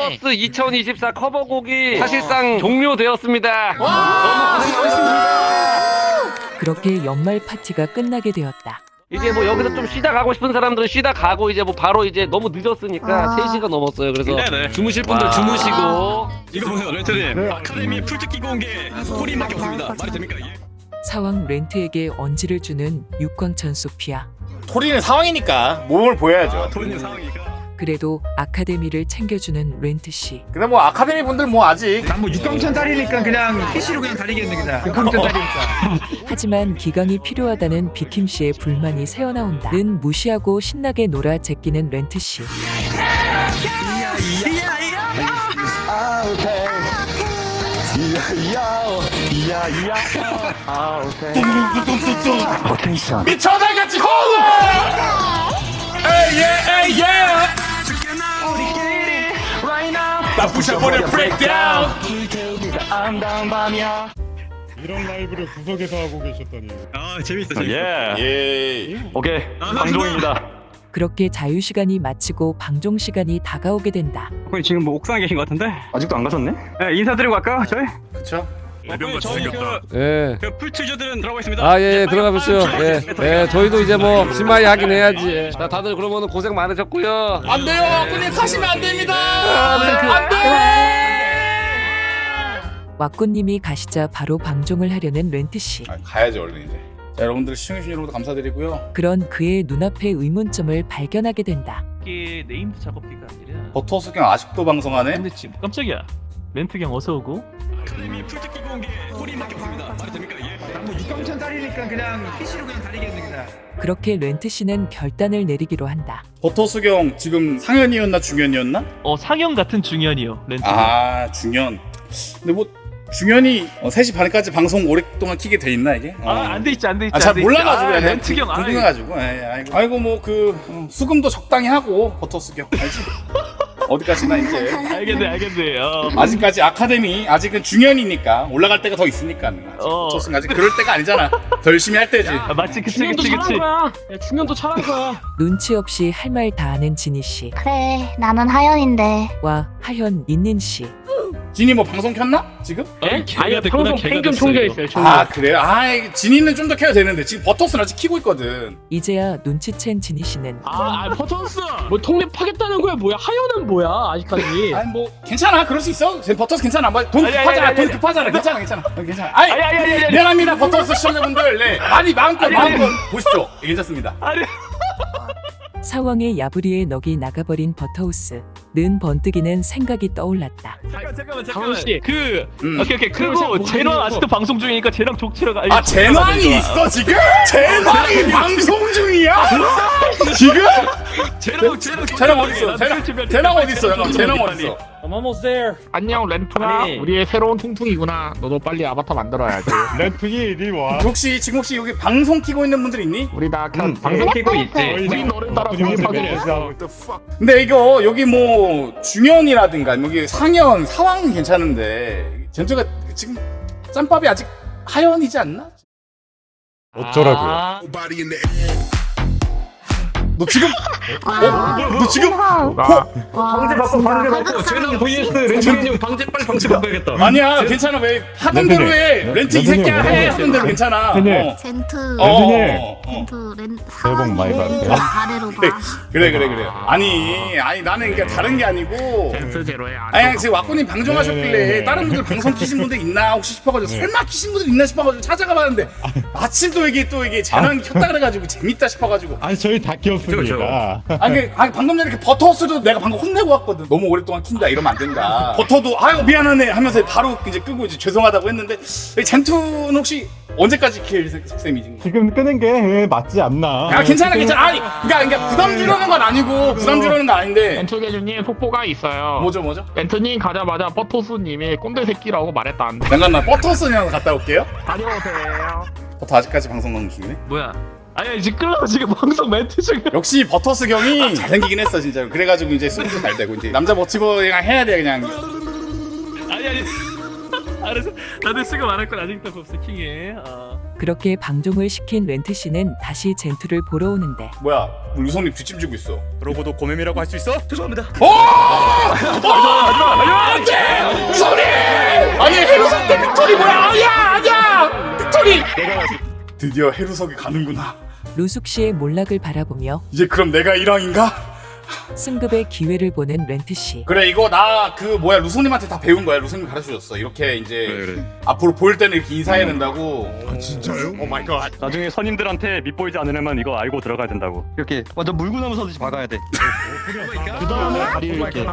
서버버스 2024 커버곡이 사실상 종료되었습니다. 너무 고생하셨습니다. 그렇게 연말 파티가 끝나게 되었다. 이제 뭐 여기서 좀 쉬다 가고 싶은 사람들은 쉬다 가고 이제 뭐 바로 이제 너무 늦었으니까 아. 3시간 넘었어요. 그래서 네네. 주무실 분들 와. 주무시고 이거 보세요 렌트님 아카데미 풀뜯기 공개 소리밖에 없습니다 말이 됩니까 이게? 사왕 렌트에게 언지를 주는 육광천 소피아. 토리는 상황이니까 몸을 보여야죠. 아 토리님 상황이니까 그래도 아카데미를 챙겨주는 렌트 씨. 근데 뭐 아카데미 분들 뭐 아직 난뭐 6강천 딸이니까 그냥 PC로 그냥 다리겠네 그냥 6강천 딸이니까 하지만 기강이 필요하다는 비킴 씨의 불만이 새어나온다. 는 무시하고 신나게 놀아 제끼는 렌트 씨. 미쳐달같이 호흡! 에이 예 에이 예! 나 부셔버려 브레이크다운! 이런 라이브를 구석에서 하고 계셨다니. 아 재밌어 재밌어 예. 예. 오케이. 아, 방종입니다. 그렇게 자유 시간이 마치고 방종 시간이 다가오게 된다. 거의 지금 뭐 옥상에 계신 것 같은데 아직도 안 가셨네? 네, 인사드리고 갈까요 저희? 그쵸? 레벨 저희 그, 예. 그 풀투저들은 들어가 있습니다 아, 예, 예, 네, 들어가 보시죠. 예, 예, 저희도 이제 뭐, 심하게 하긴 해야지. 예. 자 다들 그러면 고생 많으셨고요. 안 돼요! 아꾸님 가시면 안 됩니다! 안 돼! 왁구님이 가시자 바로 방종을 하려는 렌트 씨. 아, 가야죠 얼른 이제. 자 여러분들 시청해주신 여러분들 감사드리고요. 그런 그의 눈앞에 의문점을 발견하게 된다. 이게 네임드 작업기가 아니라 버터수경 아직도 방송하네? 근데 지금 깜짝이야 렌트경 어서 오고 아카데미 풀뜯기 공개 소리밖에 없습니다 말이 됩니까 이게? 난뭐 6강천 딸이니까 그냥 PC로 그냥 그냥 그렇게 렌트 씨는 결단을 내리기로 한다. 버터 수경 지금 상현이었나 중현이었나? 어 상영 같은 중현이요 렌트 아 중현. 근데 뭐 중현이 어, 3시 반까지 방송 오랫동안 키게 돼 있나 이게? 어. 아안 돼 있지 안 돼 있지 아, 잘 안 돼 있지. 몰라가지고 아, 그냥 렌트경 아 궁금해가지고 예, 아이고, 아이고 뭐 그 수금도 적당히 하고 버터 수경 알지? 어디까지나 이제 알겠네 알겠네 어. 아직까지 아카데미 아직은 중현이니까 올라갈 때가 더 있으니까 아직 어. 아직 그럴 때가 아니잖아 더 열심히 할 때지 아, 맞지 그치 그치 그치 중년도 잘한 거야. 눈치 없이 할 말다 하는 진희 씨. 그래, 나는 하연인데. 와 하현 있는 씨. 진이 뭐 방송 켰나? 지금? 아니 방송 팽금 총겨 있어요. 아 그래요? 아 이게 진이는 좀 더 켜야 되는데 지금 버터스는 아직 키고 있거든. 이제야 눈치챈 진희 씨는 아, 아 포턴스! 뭐 독립하겠다는 거야? 뭐야? 하연은 뭐야 아직까지. 아니 뭐 괜찮아. 그럴 수 있어. 지금 버터스 괜찮아. 뭐, 돈 아니, 아니, 급하잖아. 아니, 돈 아니. 급하잖아. 괜찮아 괜찮아. 어, 괜찮아. 아이 아니 아니 아니 아니 미안합니다 버터스 시청자분들. 네 아니 마음껏 아니, 아니. 마음껏 예, 괜찮습니다. 아니. 사왕의 야부리에 넋이 나가버린 버터우스. 는 번뜩이는 생각이 떠올랐다. 잠깐 잠깐만 잠깐만 씨. 그 음. 오케이 오케이 그럼 그리고 뭐 제노. 아직도 방송 중이니까 쟤랑 족치러가 아 재난이 있어 지금? 재난이 방송 중이야? 지금? 쟤랑 쟤랑 재난 어딨어 재난 재난 어딨어 재난 어딨어 안녕 렌트나 아니. 우리의 새로운 퉁퉁이구나. 너도 빨리 아바타 만들어야지. 렌트기 이리 와. 혹시 지금 혹시 여기 방송 키고 있는 분들 있니? 우리 다 켜- 음, 방송 키고 있지 우리 노래 따라 분들한테 방송하기로 매니저 했어. 근데 이거 여기 뭐 중현이라든가 여기 상현 상황은 괜찮은데 전투가 지금 짬밥이 아직 하연이지 않나? 어쩌라고요? 너 지금 어? 너 지금 방제 바꿔, 방제 바꿔. 쟤랑 vs 렌트님 방제 빨리 방제 바꿔야겠다 아니야 괜찮아 왜 하던. 대로 해 렌트 이 새끼야 해. 하던 대로 괜찮아 렌트님. 어. 젠트. 어, 렌트님. 어, 어. 젠트 렌 새해 복 많이 받으세요. 아래로 봐. 그래 그래 그래 아니 아니 나는 이게 다른 게 아니고 제로에 안 아니 지금 왁구님 방송하셨길래 네. 다른 분들 방송 키신 분들 있나 혹시 싶어가지고 설마 키신 분들 있나 싶어가지고 찾아가 봤는데 마침 또 이게 또 이게 재난 켰다 그래가지고 재밌다 싶어가지고 아니 저희 다 키웠 습니다. 아니, 그, 아니 방금 전에 이렇게 버터스도 내가 방금 혼내고 왔거든 너무 오랫동안 킨다 이러면 안 된다 버터도 아유 미안하네 하면서 바로 이제 끄고 이제 죄송하다고 했는데 이 젠투는 혹시 언제까지 킬 색- 색셈이지? 지금 끄는 게 맞지 않나? 아 괜찮아 괜찮아 아니 그러니까, 그러니까 부담 주려는 건 아니고 부담 주려는 건 아닌데 렌트계주님 속보가 있어요. 뭐죠 뭐죠? 렌트님 가자마자 버토스님이 꼰대 새끼라고 말했다는데. 잠깐 나 버터스냥 갔다 올게요 다녀오세요. 버터 아직까지 방송 방송 중이네 뭐야 아니 지금 끌어 지금 방송 멘트 중에. 역시 버터스 경이 잘생기긴 했어 진짜 로. 그래가지고 이제 수비도 잘 되고 이제 남자 버티버 그냥 해야 돼 그냥. 아니 아니. 알았어 나도 수고 많을 걸 아직도 없어 킹해 어. 그렇게 방종을 시킨 렌트 씨는 다시 젠투를 보러 오는데. 뭐야 루성님 뒷짐지고 있어. 그러고도 고매미라고 할 수 있어? 죄송합니다. 안돼! 소리! 아니 해루석 때 빅토리 뭐야? 아니야 아니야! 빅토리! 드디어 해루석이 가는구나 루숙 씨의 몰락을 바라보며 이제 그럼 내가 1왕인가? 승급의 기회를 보는 렌트 씨. 그래 이거 나 그 뭐야 루송님한테 다 배운 거야 루송님 가르쳐줬어 이렇게 이제 그래 그래. 앞으로 보일 때는 이렇게 인사해야 된다고 오 마이 갓. 나중에 선임들한테 밑보이지 않으려면 이거 알고 들어가야 된다고. 이렇게 완전 물구나무 서듯이 박아야 돼. 그 다음에 다리를 이렇게.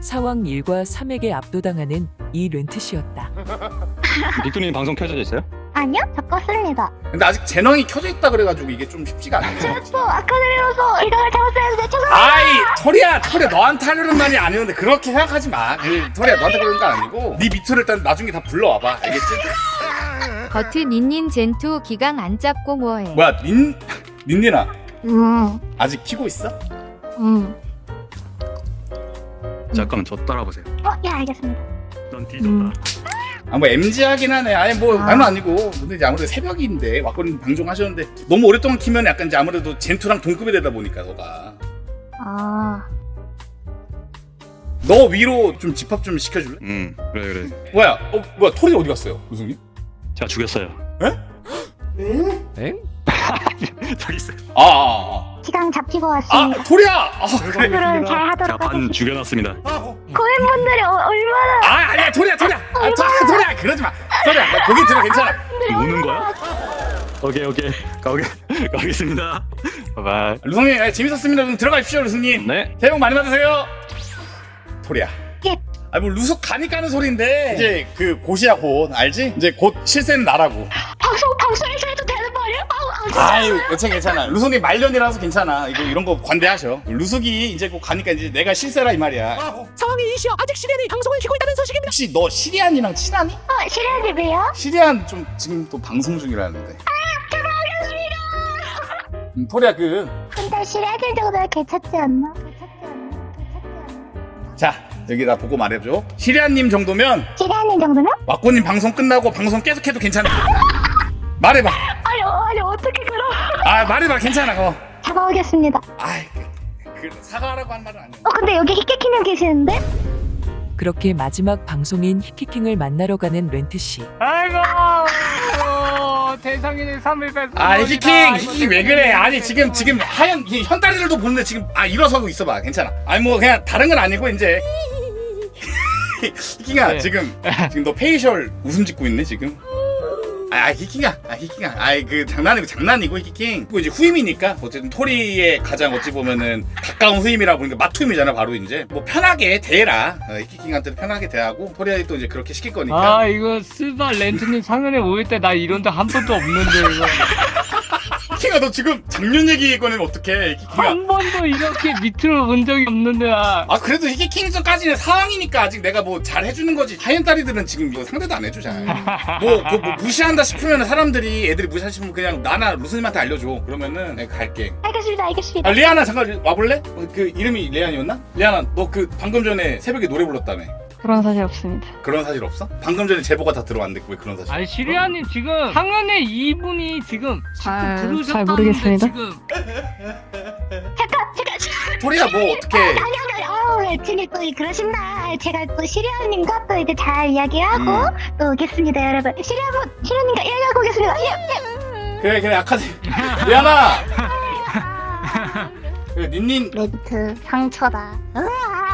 사왕 1과 3에게 압도당하는 이 렌트 씨였다. 빅토님 방송 켜져 있어요? 아니요? 저 껐습니다. 근데 아직 재능이 켜져 있다 그래가지고 이게 좀 쉽지가 않네 또 아카데미로서 이걸 잘못했는데 죄송합니다. 아이 토리야 토리야 너한테 하려는 말이 아니었는데 그렇게 생각하지 마 그, 토리야 너한테 그러는 거 아니고 네 밑으로 일단 나중에 다 불러와봐 알겠지? 버트 닌닌 젠투 기강 안 잡고 뭐해? 뭐야 닌 닌니나 음, 아직 키고 있어? 음. 잠깐만 저 따라보세요. 어, 예, 알겠습니다. 넌 음. 아 뭐 MG 하긴 하네 아니 뭐 아. 나는 아니고 근데 이제 아무래도 새벽인데 왁구님 방송하셨는데 너무 오랫동안 키면 약간 이제 아무래도 젠투랑 동급이 되다 보니까 너가 아, 너 위로 좀 집합 좀 시켜줄래? 음 그래 그래. 뭐야 어 뭐야 토리 어디 갔어요 무슨님? 제가 죽였어요. 엥? 저기 있어요. 아, 아, 시간 잡히고 아, 왔습니다. 아 토리야 아, 그래. 앞으로는 잘 제가 하도록 반 하겠습니다. 죽여놨습니다. 고인분들이 어, 얼마나 아 아니야 토리야 토리야 아, 토리야 토리야 그러지 마 토리야 나 거기 들어 괜찮아 우는 거야? 오케이 오케이 가오게 가겠습니다. 바이바이. 루성님 아, 재밌었습니다 좀 들어가십시오 루성님 네. 새해 복 많이 받으세요 토리야 예. 아뭐 루속 가니까 하는 소리인데 이제 그 곧이야 곧 알지? 이제 곧 실세는 나라고 아유 괜찮아 괜찮아 루속이 말년이라서 괜찮아 이거 이런 거 관대하셔 루속이 이제 곧 가니까 이제 내가 실세라 이 말이야 상황이 이시여 아직 시리안이 방송을 키고 있다는 소식입니다. 혹시 너 시리안이랑 친하니? 어, 실례님이요? 시리안 좀 지금 또 방송 중이라는데 음, 토리야 그 근데 실례님 정도는 괜찮지 않나? 괜찮지 않나? 괜찮지 않나? 자 여기 나 보고 말해줘 시리안님 정도면 실례님 정도면? 왁구님 방송 끝나고 방송 계속해도 괜찮아 말해봐 어, 어떻게 그럼? 아 말해봐 괜찮아 어. 잡아오겠습니다. 아이 그, 그 사과하라고 한 말은 아니야 어, 근데 여기 히케키님 계시는데? 그렇게 마지막 방송인 히키킹을 만나러 가는 렌트 씨. 아이고 대상인의 3일 뺐어 아 히킹 히킹 왜 그래 아니 지금 지금 하얀 이 현다리들도 보는데 지금 아 일어서고 있어봐 괜찮아 아니 뭐 그냥 다른 건 아니고 이제 히킹아 네. 지금 지금 너 페이셜 웃음 짓고 있네 지금 아 히킹아 아 히킹아 아이 그 장난이고 장난이고 히킹. 그 이제 후임이니까 어쨌든 토리의 가장 어찌 보면은 가까운 후임이라 보니까 맞후임이잖아 바로 이제. 뭐 편하게 대해라. 어, 히킹한테 편하게 대하고 토리한테 또 이제 그렇게 시킬 거니까. 아 이거 스바 렌트님 상현에 오일 때 나 이런 데한 번도 없는데 이거 히킹아 너 지금 작년 얘기 꺼내면 어떡해? 한 번도 이렇게 밑으로 본 적이 없는데 나아 그래도 이게 킹전까지는 상황이니까 아직 내가 뭐 잘 해주는 거지. 하이엔딸이들은 지금 이거 상대도 안 해줘 잘뭐 그뭐 무시한다 싶으면 사람들이 애들이 무시하시면 그냥 나나 루스님한테 알려줘. 그러면은 내가 갈게. 알겠습니다, 알겠습니다. 아 리아나 잠깐 와볼래? 어, 그 이름이 리안이었나? 리아나 너 그 방금 전에 새벽에 노래 불렀다며 그런 사실 없습니다. 그런 사실 없어? 방금 전에 제보가 다 들어왔는데 왜 그런 사실 아니 시리아님 지금 상현의 이분이 지금 잘- 자꾸 잘 부르셨다는데 모르겠습니다. 지금 잠깐, 잠깐. 토리야 뭐 어떻게 아니, 아니, 아우, 레츠님 또 그러신다. 제가 또 시리아님과 또 이제 잘 이야기하고 음. 또 오겠습니다, 여러분. 시리아, 시리아님과 이야기하고 오겠습니다. 예, 예. 그래 그래 아카데 그래 닌닌 멘트 상처다. 으아.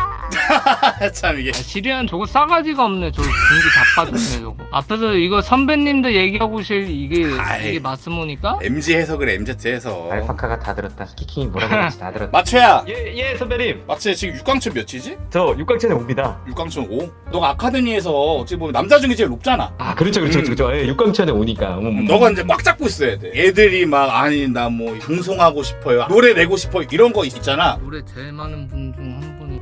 참 이게 아, 시리안 저거 싸가지가 없네 저거 공기 다 빠졌네 저거 앞에서 이거 선배님들 얘기하고 오실 이게 아이. 이게 맞스모니까? MG 해석을 MZ 해서 알파카가 다 들었다. 키킹이 뭐라고 했는지 다 들었다. 마초야 예, 예, 선배님. 마초야 지금 6강천 몇이지? 저 6강천에 옵니다. 6강천 5? 너가 아카데미에서 어찌 보면 남자 중에 제일 높잖아 아, 그렇죠, 그렇죠, 음. 그렇죠. 예, 6강천에 오니까. 음, 음. 너가 이제 꽉 잡고 있어야 돼 애들이 막 아니 나 뭐 방송하고 싶어요 노래 내고 싶어요 이런 거 있잖아 노래 제일 많은 분 중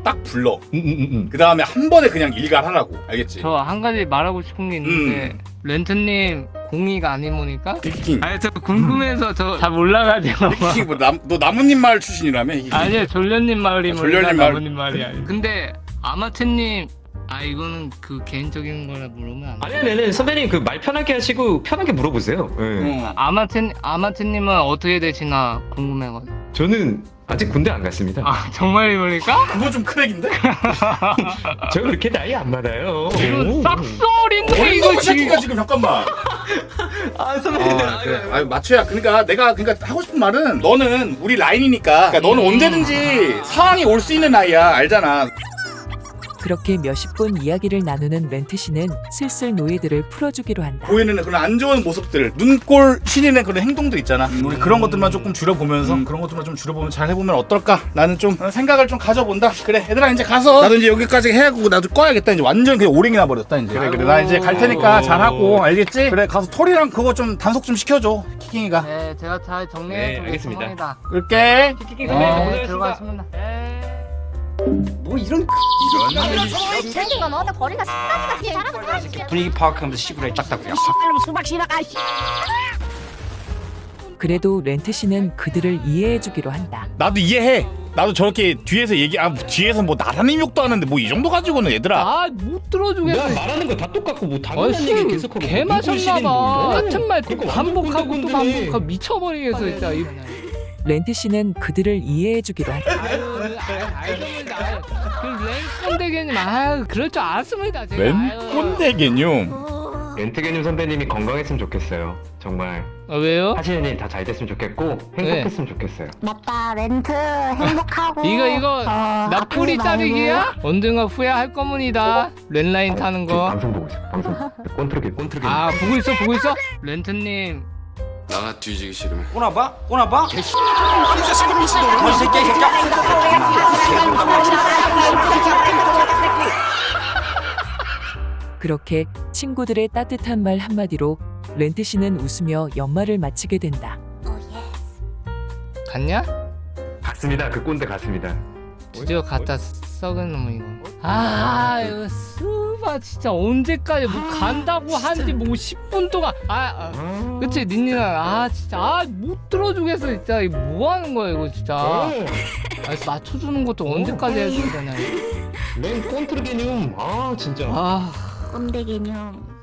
딱 불러 음, 음, 음, 음. 그 다음에 한 번에 그냥 일갈하라고 알겠지? 저 한 가지 말하고 싶은 게 있는데 음. 렌트님 공이가 아니모니까? 히킹 아니 저 궁금해서 저 잘 몰라가지고 히킹 뭐 남, 너 나뭇잎 마을 출신이라며? 아니요 졸련님 말이 아, 뭐 졸련님 말. 나뭇님 말이 아니 근데 아마트님 아 이거는 그 개인적인 거라 물으면 안 돼. 아니 아니 선배님 그 말 편하게 하시고 편하게 물어보세요. 예. 응. 아마튼 아마트님은 어떻게 되시나 궁금해가지고. 저는 아직 군대 안 갔습니다. 아 정말입니까? 그거 좀 크랙인데? 저 그렇게 나이 안 많아요. 싹소리인데 이거 지금. 지금 잠깐만. 아 선배님들 아, 그래. 아유 마초야. 그러니까 내가 그러니까 하고 싶은 말은 너는 우리 라인이니까 그러니까 너는 언제든지 상황이 올 수 있는 나이야. 알잖아. 그렇게 몇십 분 이야기를 나누는 렌트 씨는 슬슬 노예들을 풀어주기로 한다. 보이는 그런 안 좋은 모습들, 눈꼴 신이는 그런 행동들 있잖아. 우리 그런 것들만 조금 줄여보면서 그런 것들만 좀 줄여보면 잘 해보면 어떨까? 나는 좀 생각을 좀 가져본다. 그래, 얘들아 이제 가서 나도 이제 여기까지 해야고 나도 꺼야겠다. 이제 완전 그냥 오링이 나버렸다 이제. 그래, 그래. 나 이제 갈 테니까 잘 하고 알겠지? 그래, 가서 톨이랑 그거 좀 단속 좀 시켜줘. 키킹이가. 네 제가 잘 정리해 네, 알겠습니다. 보겠습니다. 끌게. 키키 네 선배님 고생하셨습니다. 들어가겠습니다. 네. 거리가 신나지가 잘하는 사람이지. 분위기 파악하면서 시부레 딱딱이야. 그래도 렌트 씨는 그들을 이해해주기로 한다. 나도 이해해. 나도 저렇게 뒤에서 얘기, 아 뒤에서 뭐 나라는 욕도 하는데 뭐 이 정도 가지고는 얘들아. 아못 들어주겠어. 내가 말하는 거 다 똑같고 뭐 아, 당연한 얘기 술 계속하고 개뭐 마셨나봐. 뭐. 같은 말또 반복하고 또 꼰대네. 반복하고 미쳐버리겠어 진짜. 이- 렌트 씨는 그들을 이해해주기로 한다. 아유, 아, 알겠습니다. 그 랭꼰대 개념, 아, 그럴 줄 알았습니다. 제가. 웬 아유. 꼰대 개념. 렌트게님 선배님이 건강했으면 좋겠어요. 정말 아, 왜요? 하시는 일 다 잘 됐으면 좋겠고 행복했으면 좋겠어요. 맞다 렌트 행복하고. 이거 이거 어, 나풀이 짜리기야? 언젠가 후회할 거문이다. 렌라인 타는 지금 거. 방송 보고 있어. 방송. 꼰트르게 꼰트르게. 아 보고 있어 보고 있어. 렌트님. 나가 뒤지기 싫으면 꼬나 봐? 꼬나봐? 이 새끼 이 새끼야. 그렇게 친구들의 따뜻한 말 한마디로 렌트 씨는 웃으며 연말을 마치게 된다. 갔냐? 갔습니다. 그 꼰대 갔습니다. 드디어 갔다 썩은 놈 이거. 아 이거 스바 진짜 언제까지 뭐 간다고 한지 뭐 10분 동안. 아, 아. 그치 닌니는 아 진짜 아 못 들어주겠어 진짜 이거 뭐 하는 거야 이거 진짜. 아, 맞춰주는 것도 언제까지 해야 되나. 렌 꼰트르게님. 아 진짜. 아. 꼰대 개념.